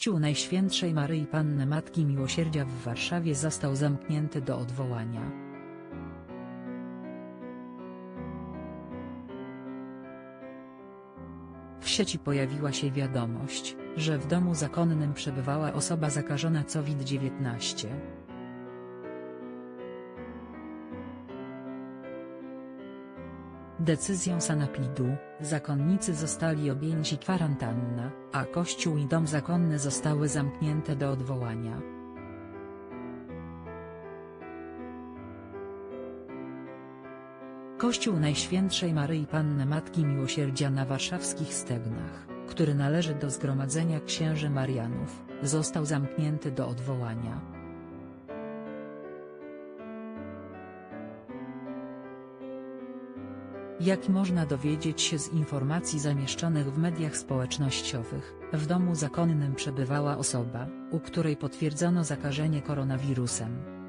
Kościół Najświętszej Maryi Panny Matki Miłosierdzia w Warszawie został zamknięty do odwołania. W sieci pojawiła się wiadomość, że w domu zakonnym przebywała osoba zakażona COVID-19. Decyzją sanepidu, zakonnicy zostali objęci kwarantanna, a kościół i dom zakonny zostały zamknięte do odwołania. Kościół Najświętszej Maryi Panny Matki Miłosierdzia na warszawskich Stegnach, który należy do Zgromadzenia Księży Marianów, został zamknięty do odwołania. Jak można dowiedzieć się z informacji zamieszczonych w mediach społecznościowych, w domu zakonnym przebywała osoba, u której potwierdzono zakażenie koronawirusem.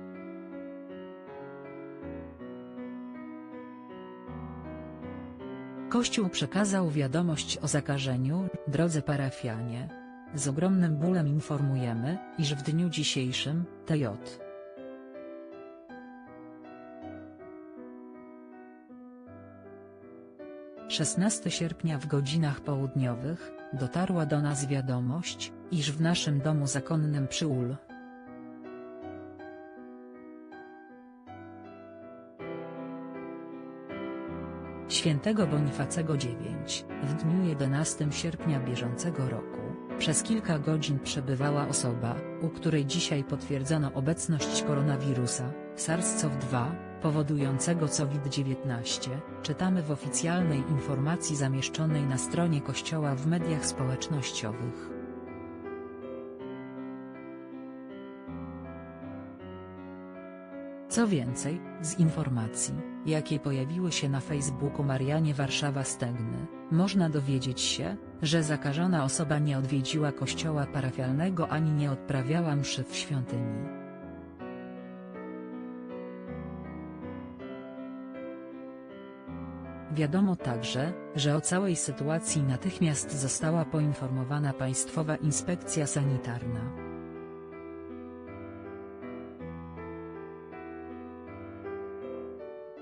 Kościół przekazał wiadomość o zakażeniu, drodzy parafianie. Z ogromnym bólem informujemy, iż w dniu dzisiejszym, TJ. 16 sierpnia w godzinach południowych, dotarła do nas wiadomość, iż w naszym domu zakonnym przy ul. Świętego Bonifacego 9, w dniu 11 sierpnia bieżącego roku, przez kilka godzin przebywała osoba, u której dzisiaj potwierdzono obecność koronawirusa, SARS-CoV-2, powodującego COVID-19, czytamy w oficjalnej informacji zamieszczonej na stronie Kościoła w mediach społecznościowych. Co więcej, z informacji, jakie pojawiły się na Facebooku Marianie Warszawa Stegny, można dowiedzieć się, że zakażona osoba nie odwiedziła kościoła parafialnego ani nie odprawiała mszy w świątyni. Wiadomo także, że o całej sytuacji natychmiast została poinformowana Państwowa Inspekcja Sanitarna.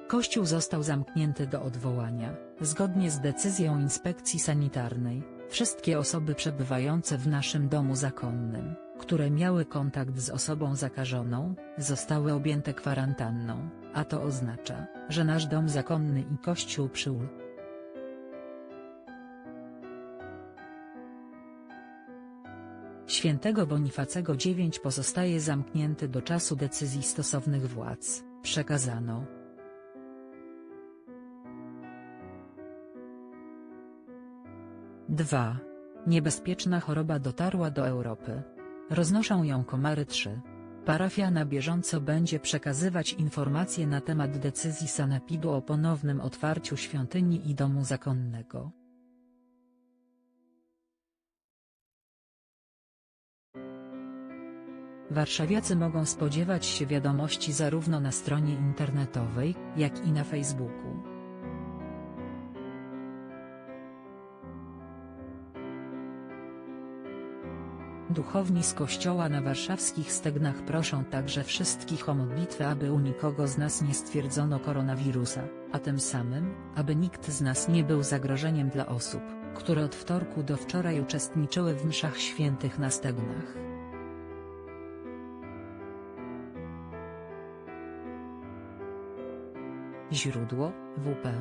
Kościół został zamknięty do odwołania, zgodnie z decyzją Inspekcji Sanitarnej, wszystkie osoby przebywające w naszym domu zakonnym, które miały kontakt z osobą zakażoną, zostały objęte kwarantanną, a to oznacza, że nasz dom zakonny i kościół przy ul. Świętego Bonifacego 9 pozostaje zamknięty do czasu decyzji stosownych władz, przekazano. Dwa. Niebezpieczna choroba dotarła do Europy. Roznoszą ją komary 3. Parafia na bieżąco będzie przekazywać informacje na temat decyzji sanepidu o ponownym otwarciu świątyni i domu zakonnego. Warszawiacy mogą spodziewać się wiadomości zarówno na stronie internetowej, jak i na Facebooku. Duchowni z kościoła na warszawskich stegnach proszą także wszystkich o modlitwę aby u nikogo z nas nie stwierdzono koronawirusa, a tym samym, aby nikt z nas nie był zagrożeniem dla osób, które od wtorku do wczoraj uczestniczyły w mszach świętych na stegnach. Źródło, WP